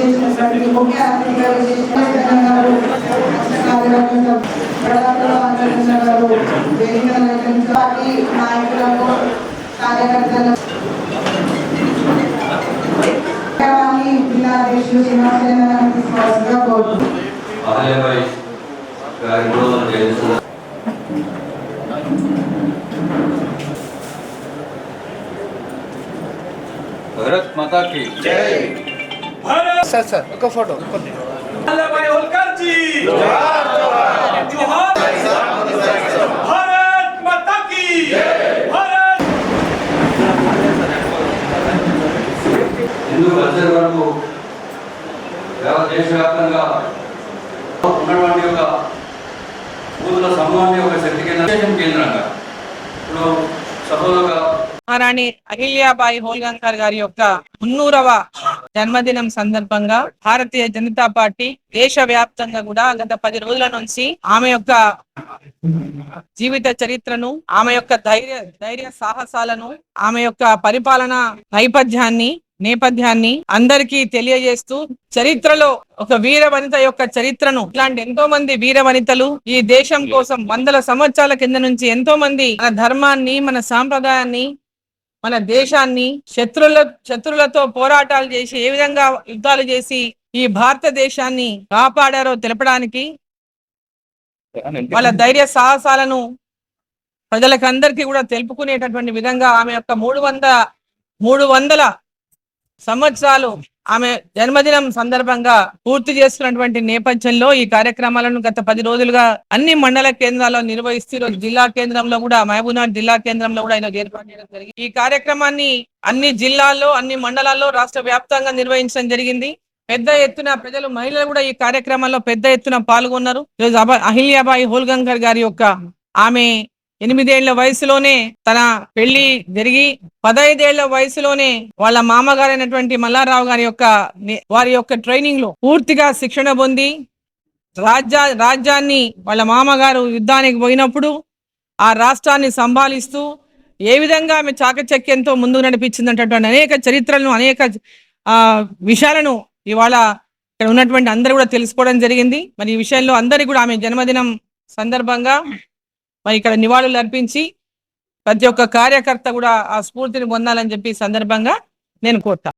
విచ్చేసినటువంటి ముఖ్య అతిథిగా విచ్చేసిన గారు కార్యవర్గ ప్రధాన ఆందోళన గారు వేదిక అలంకరించిన పార్టీ నాయకులకు కార్యకర్తలకు కార్యక్రమాన్ని జిల్లా అధ్యక్షులు శ్రీనివాసరావు గారిని తీసుకోవాల్సిందిగా కోరుతున్నాను అహల్యబాయి గారి మూడు వందల సార్ సార్ ఒక ఫోటో కొన్ని హిందూ కల్చర్ వరకు దేశవ్యాప్తంగా ఉన్నటువంటి యొక్క పూతుల సమూహాన్ని ఒక శక్తి కేంద్రం కేంద్రంగా ఇప్పుడు సపోజ్గా మహారాణి అహిల్యాబాయి హోల్గంకర్ గారి యొక్క మున్నూరవ జన్మదినం సందర్భంగా భారతీయ జనతా పార్టీ దేశ వ్యాప్తంగా కూడా గత పది రోజుల నుంచి ఆమె యొక్క జీవిత చరిత్రను ఆమె యొక్క ధైర్య ధైర్య సాహసాలను ఆమె యొక్క పరిపాలన నేపథ్యాన్ని నేపథ్యాన్ని అందరికీ తెలియజేస్తూ చరిత్రలో ఒక వీర వనిత యొక్క చరిత్రను ఇలాంటి ఎంతో మంది వీర వనితలు ఈ దేశం కోసం వందల సంవత్సరాల కింద నుంచి ఎంతో మంది మన ధర్మాన్ని మన సాంప్రదాయాన్ని మన దేశాన్ని శత్రుల శత్రులతో పోరాటాలు చేసి ఏ విధంగా యుద్ధాలు చేసి ఈ భారతదేశాన్ని కాపాడారో తెలపడానికి వాళ్ళ ధైర్య సాహసాలను ప్రజలకందరికీ కూడా తెలుపుకునేటటువంటి విధంగా ఆమె యొక్క మూడు వంద మూడు వందల సంవత్సరాలు ఆమె జన్మదినం సందర్భంగా పూర్తి చేస్తున్నటువంటి నేపథ్యంలో ఈ కార్యక్రమాలను గత పది రోజులుగా అన్ని మండల కేంద్రాల్లో నిర్వహిస్తూ జిల్లా కేంద్రంలో కూడా మహబూబ్నాథ్ జిల్లా కేంద్రంలో కూడా ఈరోజు ఏర్పాటు చేయడం జరిగింది. ఈ కార్యక్రమాన్ని అన్ని జిల్లాల్లో అన్ని మండలాల్లో రాష్ట్ర వ్యాప్తంగా నిర్వహించడం జరిగింది. పెద్ద ఎత్తున ప్రజలు మహిళలు కూడా ఈ కార్యక్రమంలో పెద్ద ఎత్తున పాల్గొన్నారు. ఈరోజు అహిల్యాబాయి హోల్గంకర్ గారి యొక్క ఆమె ఎనిమిదేళ్ళ వయసులోనే తన పెళ్ళి జరిగి పదైదేళ్ళ వయసులోనే వాళ్ళ మామగారైనటువంటి మల్లారావు గారి యొక్క వారి యొక్క ట్రైనింగ్లో పూర్తిగా శిక్షణ పొంది రాజ్యా రాజ్యాన్ని వాళ్ళ మామగారు యుద్ధానికి పోయినప్పుడు ఆ రాష్ట్రాన్ని సంభాలిస్తూ ఏ విధంగా ఆమె చాకచక్యంతో ముందుకు నడిపించిందంటే అనేక చరిత్రలను అనేక ఆ విషయాలను ఇవాళ ఇక్కడ ఉన్నటువంటి అందరూ కూడా తెలుసుకోవడం జరిగింది. మరి ఈ విషయంలో అందరికీ కూడా ఆమె జన్మదినం సందర్భంగా మరి ఇక్కడ నివాళులు అర్పించి ప్రతి ఒక్క కార్యకర్త కూడా ఆ స్ఫూర్తిని పొందాలని చెప్పి సందర్భంగా నేను కోరుతా.